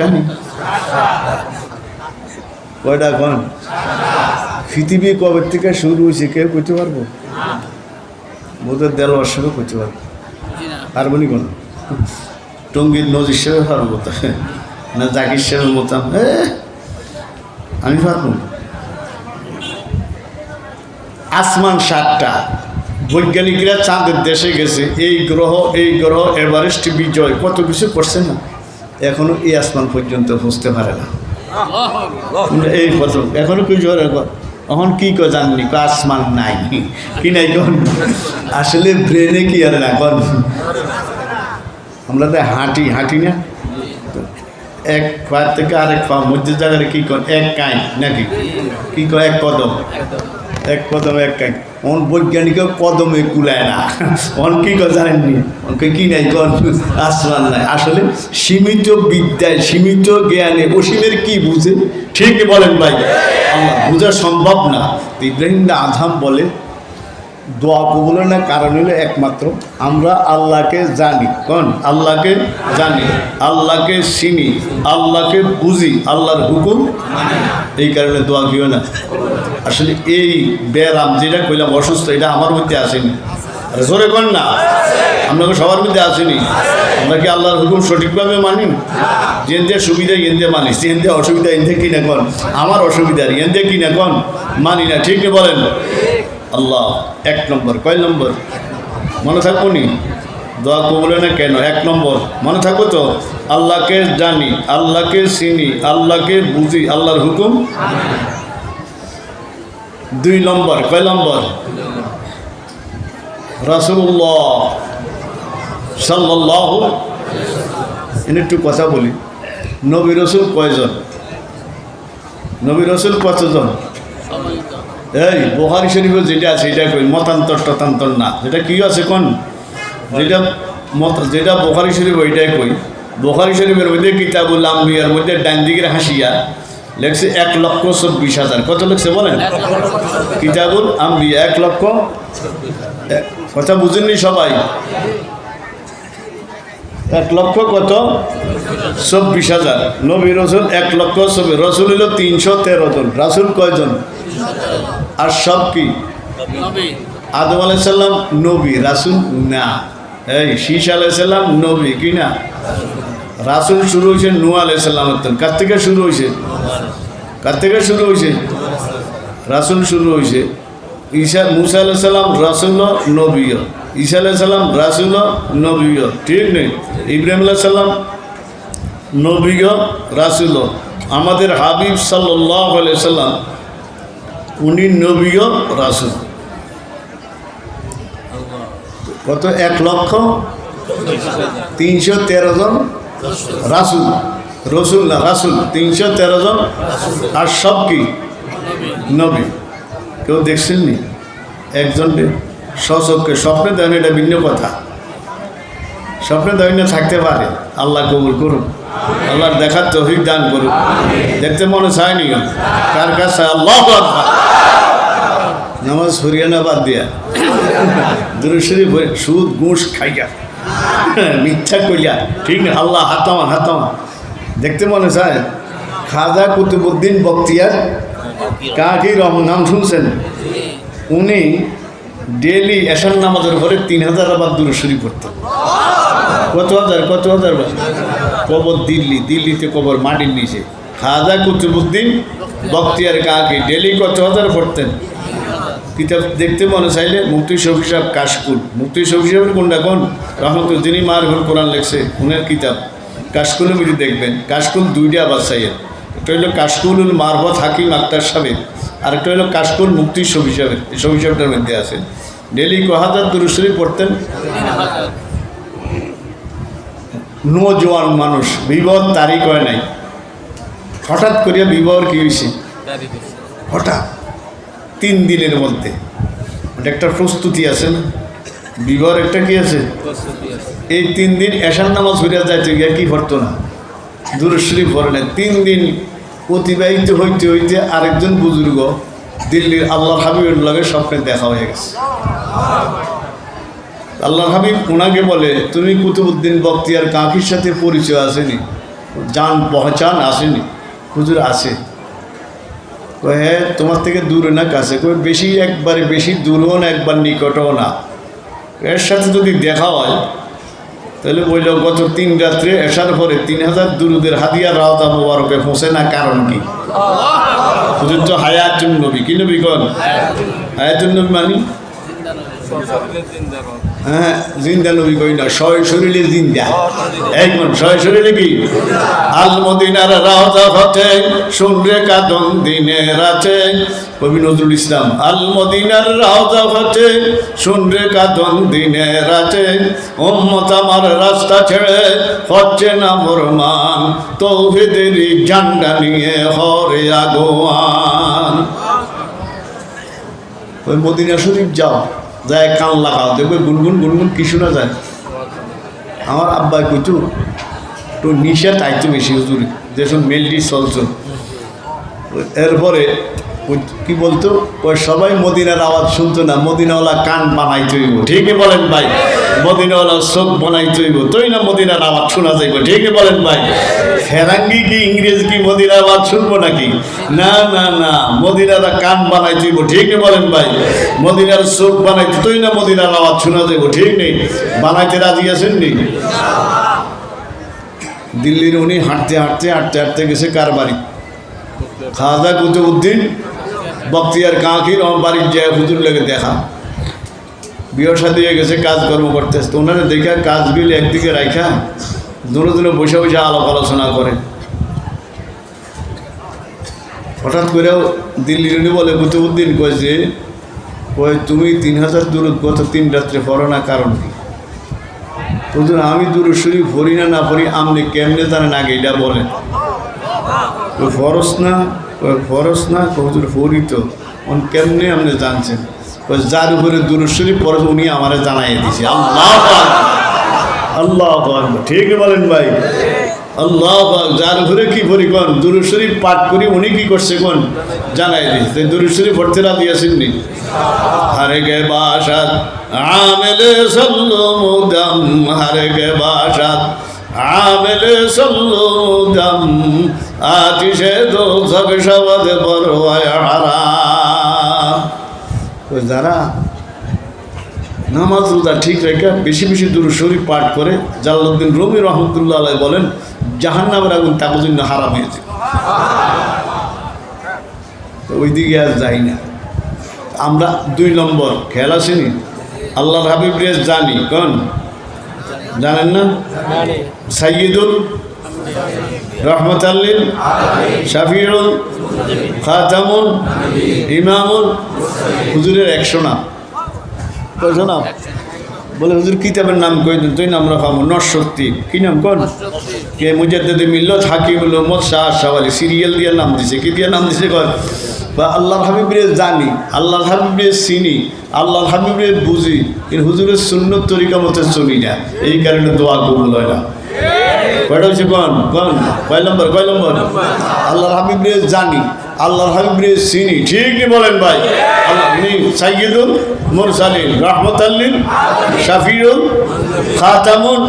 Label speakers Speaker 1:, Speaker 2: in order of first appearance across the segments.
Speaker 1: জানি কয়টা কোন পৃথিবী কবে থেকে শুরু হয়েছে কেউ করতে পারব? বোধহয় দেড় বছর করতে পারব। পারব নি কোন? টঙ্গীর নজ হিসেবে পারব না জাকির সাহেবের মতাম আমি পারব আসমান সাতটা। বৈজ্ঞানিকরা চাঁদের দেশে গেছে। এই গ্রহ এই গ্রহ, এভারেস্ট বিজয়। কত কিছু করছে না? এখনও এই আসমান পর্যন্ত বুঝতে পারে না। এই প্রথম এখনও কিছু করে এখন কি কো জাননি আসমান নাই কি নাই কোন? আসলে ব্রেনে কি আর না কোন? আমরা তো হাঁটি হাঁটি না। এক পা থেকে আরেক পা মধ্যে জায়গায় কি কর এক কাই নাকি? কি কয় এক কদম। এক কদম এক কাজ অন বৈজ্ঞানিক কদমে কুলায় না। অন কি জানেননি? অনকে কি নাই আসমান নাই। আসলে সীমিত বিদ্যায়, সীমিত জ্ঞানে অসীমের কি বুঝে? ঠিক বলেন ভাই। আল্লাহ, বোঝা সম্ভব না। ইব্রাহিম আধাম বলে দোয়া কবুলের কারণ হলো একমাত্র। আমরা আল্লাহকে জানি। কোন? আল্লাহকে জানি। আল্লাহকে চিনি। আল্লাহকে বুঝি। আল্লাহর হুকুম এই কারণে দোয়া কিও না। আসলে এই ব্যায়াম যেটা কইলাম, অসুস্থ, এটা আমার মধ্যে আসেনি। জোরে কর না? আপনাকে সবার মধ্যে আসেনি? আমরা কি আল্লাহর হুকুম সঠিকভাবে মানি? যেন সুবিধা এনদে মানি। যেন অসুবিধা এনদে কিনা কন? আমার অসুবিধা এনদে কিনা কন? মানি না। ঠিক বলেন? আল্লাহ, এক নম্বর। কয় নম্বর? মনে থাকব নি? দোয়া কবলে না কেন? এক নম্বর। মনে থাকব তো? আল্লাহকে জানি, আল্লাহকে চিনি, আল্লাহকে বুঝি, আল্লাহর হুকুম? দুই নম্বর। কয় নম্বর? রাসুল্লাহ সাল্লাহ এনে একটু কথা বলি। নবী রসুল কয়জন? নবী রসুল কতজন? এই বোহারি শরীফের যেটা আছে এটা কই, মতান্তর টতান্তর না। যেটা কি আছে কোন? যেটা মত যেটা বোহারি শরীফ ওইটাই কই। বোহারি শরীফের মধ্যে কিতাবুল আম্বিয়ার মধ্যে ডান হাসিয়া লেখছে এক লক্ষ চব্বিশ হাজার। কত লেখছে বলেন? কিতাবুল আম্বিয়া, এক লক্ষ কথা বুঝেননি সবাই? এক লক্ষ কত? চব্বিশ হাজার। নবী রসুল এক লক্ষ চব্বিশ রসুল হলো তিনশো তেরো জন। রাসুল কয়জন? আর সব কি? আদম আলাইসাল্লাম নবী রাসুল না। এই শীষ আলাইসাল্লাম নবী কি না? রাসুল শুরু হয়েছে নু আলাইসাল্লামের তখন। কার থেকে শুরু হয়েছে? কার থেকে শুরু হয়েছে? রাসুল শুরু হয়েছে। ঈশা মুসা আলাইসাল্লাম রাসুল নবীয় ঈশা আলাইসাল্লাম রাসুল নবীয় ঠিক নেই? ইব্রাহিম আলাইসাল্লাম নবীয় রাসুল। আমাদের হাবিব সাল্লাহ আলাইসাল্লাম উনি নবীয় রাসুল। কত? এক লক্ষ? তিনশো তেরো জন রাসুল। রসুল না, রাসুল। তিনশো তেরো জন আর সব কি? নবী। কেউ দেখছেননি? একজনকে সচককে স্বপ্নে দেন, এটা ভিন্ন কথা। স্বপ্নে দৈন্য থাকতে পারে। আল্লাহ কবুল করুন আল্লাহর দেখার তৌফিক দান করুন দেখতে মনে চায়নি কার কাছে? আল্লাহ নামাজ হরিয়ানা বাদ দিয়া। দুরুশরী সুদ, ঘুষ খাইয়া। মিথ্যা কইয়া ঠিক না? আল্লাহ হাতামান হাতামান। দেখতে মনে চায়, খাজা কুতুবুদ্দিন বক্তিয়ার কাকি রহমান নাম শুনছেন? উনি ডেলি এশার নামাজের পরে তিন হাজার আবার দুরুশরী পড়তেন। কত হাজার কত হাজার বার? কবর দিল্লি, দিল্লিতে কবর মাটির নিচে। খাজা কুতুবুদ্দিন বক্তিয়ার কাকে, ডেলি কত হাজার পড়তেন? কিতাব দেখতে মনে চাইলে মুক্তি শফি সাহেব কাশকুল। মুক্তি শফি সাহেবের কোনটা কোন? রহমতুল, যিনি মার ঘর কোরআন লেখছে, উনার কিতাব। কাশকুল মধ্যে দেখবেন। কাশকুল দুইটা আবার চাইয়ের একটা হলো কাশকুল মারফত হাকিম আক্তার সাহেব আর একটা হলো কাশকুল মুক্তি শফি সাহেবের। এই শফি সাহেবটার মধ্যে আছে ডেলি ক হাজার দুরুশরী পড়তেন। নজওয়ান মানুষ বিবাহ তারিখ হয় নাই। হঠাৎ করিয়া বিবাহর কি হয়েছে হঠাৎ তিন দিনের মধ্যে। ওটা একটা প্রস্তুতি আছে না? বিবাহর একটা কি আছে? এই তিন দিন এশার নামাজ হইয়া যাইতে গিয়া কি পড়তো না? দূরশ্রী পড়ে না তিন দিন অতিবাহিত হইতে হইতে আরেকজন বুজুর্গ দিল্লির আল্লাহ হাবিবের লগে স্বপ্নে দেখা হয়ে গেছে। আল্লাহ হাবিব ওনাকে বলে, তুমি কুতুবুদ্দিন বক্তিয়ার কাকির সাথে পরিচয় আসেনি, জান, পহচান আসেনি, হুজুর আসে কয় হ্যাঁ তোমার থেকে দূরে না কাছে। কই বেশি একবারে বেশি দূরও না, একবার নিকটও না। এর সাথে যদি দেখা হয়, তাহলে বলল, গত তিন রাত্রে এসার পরে তিন হাজার দুরুদের হাদিয়া রাওতা মোবারকে পৌঁছে না, কারণ কি? হুজুর তো হায়াতুন নবী, কি নবী কন? হায়াতুন নবী মানি? হ্যাঁ জিন্দা নবী কই না, শয় শরীরে জিন্দা। একমন শয় শরীরে কি আল মদিনার রাজা হতে শুনরে কাদন দিনের আছে কবি নজরুল ইসলাম, আল মদিনার রাজা হতে শুনরে কাদন দিনের আছে উম্মত আমার রাস্তা ছেড়ে, হচ্ছে না মোরমান। তৌহিদের ঝান্ডা নিয়ে হরে আগোয়ান। ওই মদিনা শরীফ যাও। যায় কান লাগাও দেখবে গুনগুন গুনগুন কিছু না যায়। আমার আব্বা কইতো তো নিশা তাইতো বেশি হুজুর যেসব মেলটি চলছো। এরপরে কি বলতো, ওই সবাই মদিনার আওয়াজ শুনতো না, মদিনাওয়ালা কান বানাই তৈব ঠিকই বলেন ভাই। মদিনাওয়ালা চোখ বানাই তৈব তুই না মদিনার আওয়াজ শোনা যাইব ঠিকই বলেন ভাই। ফেরাঙ্গি কি, ইংরেজ কি মদিনার আওয়াজ শুনব নাকি? না না না, মদিনার কান বানাই তৈব ঠিকই বলেন ভাই। মদিনার চোখ বানাই, তুই না মদিনার আওয়াজ শোনা যাইব, ঠিক নেই। বানাইতে রাজি আছেন নি? দিল্লির উনি হাঁটতে হাঁটতে হাঁটতে হাঁটতে গেছে কার বাড়ি? খাজা কুতুবুদ্দিন বক্তিয়ার কাঁকির আমার বাড়ির যায় হুজুর লেগে দেখা। বিয়ে সাথে গেছে কাজকর্ম করতে তো ওনারা দেখে কাজগুলি একদিকে রাখা দুটো দিনে বসে বসে আলাপ আলোচনা করে। হঠাৎ করেও দিল্লি উনি বলে কুতুবুদ্দিন কয় তুমি তিন হাজার দূর গত তিন রাত্রে পড়ো না, কারণ কি? আমি দূর শরীফ পড়ি না না পড়ি, আপনি কেমনে জানেন? আগে এটা বলেন ওই ফরস না ফরস না? হুজুর ফরি তো কেমনে আপনি জানছেন? ওই যার উপরে দূরস্বরী পরে উনি আমারে জানাই দিছে। আল্লাহ। আল্লাহ। ঠিক বলেন ভাই। আল্লাহ। যার উপরে কি করি কোন? দূরস্বরী পাঠ করি, উনি কি করছে কোন? জানাই দিছে। দূরস্বরী পড়তে রাজি আসেননি হারে গে বাসাত, আমেলে সল্লো মুদাম। হারে গে বাসাত, আমেলে সল্লো মুদাম। আতিশে দো সব যারা নামাজ রোজা ঠিক রেখে বেশি বেশি দূর শরীফ পাঠ করে জালালউদ্দিন রবি রহমতুল্লাহ আলাই বলেন জাহান্নামের আগুন তাকে জন্য হারাম হয়েছে তো ওই দিকে আর যাই না। আমরা দুই নম্বর খেয়াল আসেনি? আল্লাহর হাবিব রেস জানি কোন? জানেন না? সাইয়দুল রহমত আল্লিন শাফিউল খাতামুল ইমামুল হুজুরের একশো নাম। কয়শো নাম বলে, হুজুর কিতাবের নাম কই দিন? তুই নাম রাখাবো নশক্তি কি নাম কোন? কে? মুজাদ্দেদ মিল্লত, হাকিমুল মোহাম্মদ শাহ শাহওয়ালি সিরিয়াল দিয়ে নাম দিছে, কি দিয়ে নাম দিছে কর বা আল্লাহর হাবিবরে জানি, আল্লাহর হাবিবরে চিনি, আল্লাহর হাবিবরে বুঝি, কিন্তু হুজুরের সুন্নত তরিকা মতো চলি না। এই কারণে দোয়া কবুল হয় না। কয়টা হচ্ছে কন? কন? কয় নম্বর? কয় নম্বর? আল্লাহর হাবিবরে জানি, আল্লাহর হাবিবরে চিনি। ঠিকই বলেন ভাই? আল্লাহ সাইয়দুল মুরসালিন রহমত আল্লিন শাফিউল খাতামুন,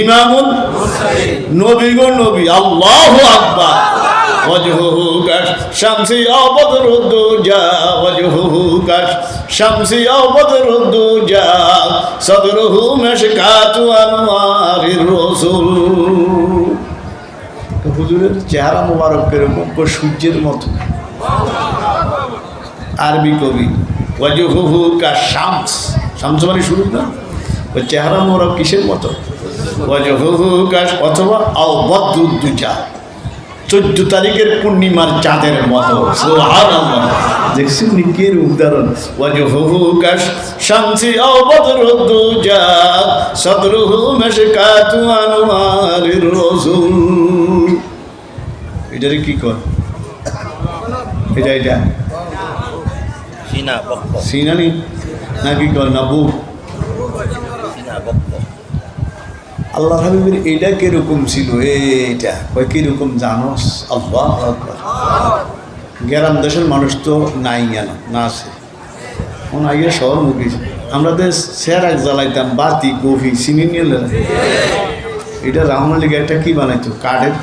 Speaker 1: ইমামুন নবী গো নবী। আল্লাহ আকবার। وجهه كالشمس أو بدر الدجى وجهه كالشمس أو بدر الدجى صدره مشكاة أنوار الرسل হুজুরের চেহারা মোবারক কিরকম কো সূর্যের মতো আরবি কবি ওয়াজহুহু কা শামস শামস মানে শুরু না ওই চেহারা মোবারক কিসের মতো ওয়াজহুহু কা অথবা আও বদুদ্দুজা চোদ্দ তারিখের পূর্ণিমার চাঁদের মতো। দেখছেন নিকের উদাহরণ। ওয়াজহুহু কা শামসি আও বদরুদ্দুজা সদরুহু মাশকাতু আনওয়ারির রাসূল এটারে কি কর এটা এটা। সিনানি নাকি কর না? বুক
Speaker 2: বক্ক।
Speaker 1: আল্লাহ হাবিবের এটা কীরকম ছিল? এইটা। কীরকম জানোস? আল্লাহ। গ্রাম দেশের মানুষ তো নাই গেল না আছে। কোন আগে শহর মুখী আমরা তো এক জ্বালাইতাম, বাতি, কফি, চিনি নিয়ে এটা রাহনের লিগে একটা কি বানাইতো? কাঠের?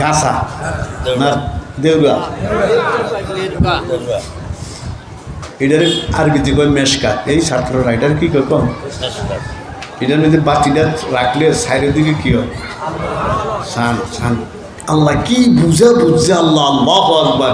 Speaker 1: গাছা। না,
Speaker 2: দেউরা।
Speaker 1: এটার আরবিতে কয় মেশকা এই ছাত্ররা এটার কি কয়, কম? এটার মধ্যে বাতিটা রাখলে সাইডের দিকে কি হয়? সান সান আল্লাহ কি বুঝা বুঝছে আল্লাহ আল্লাহ আকবার।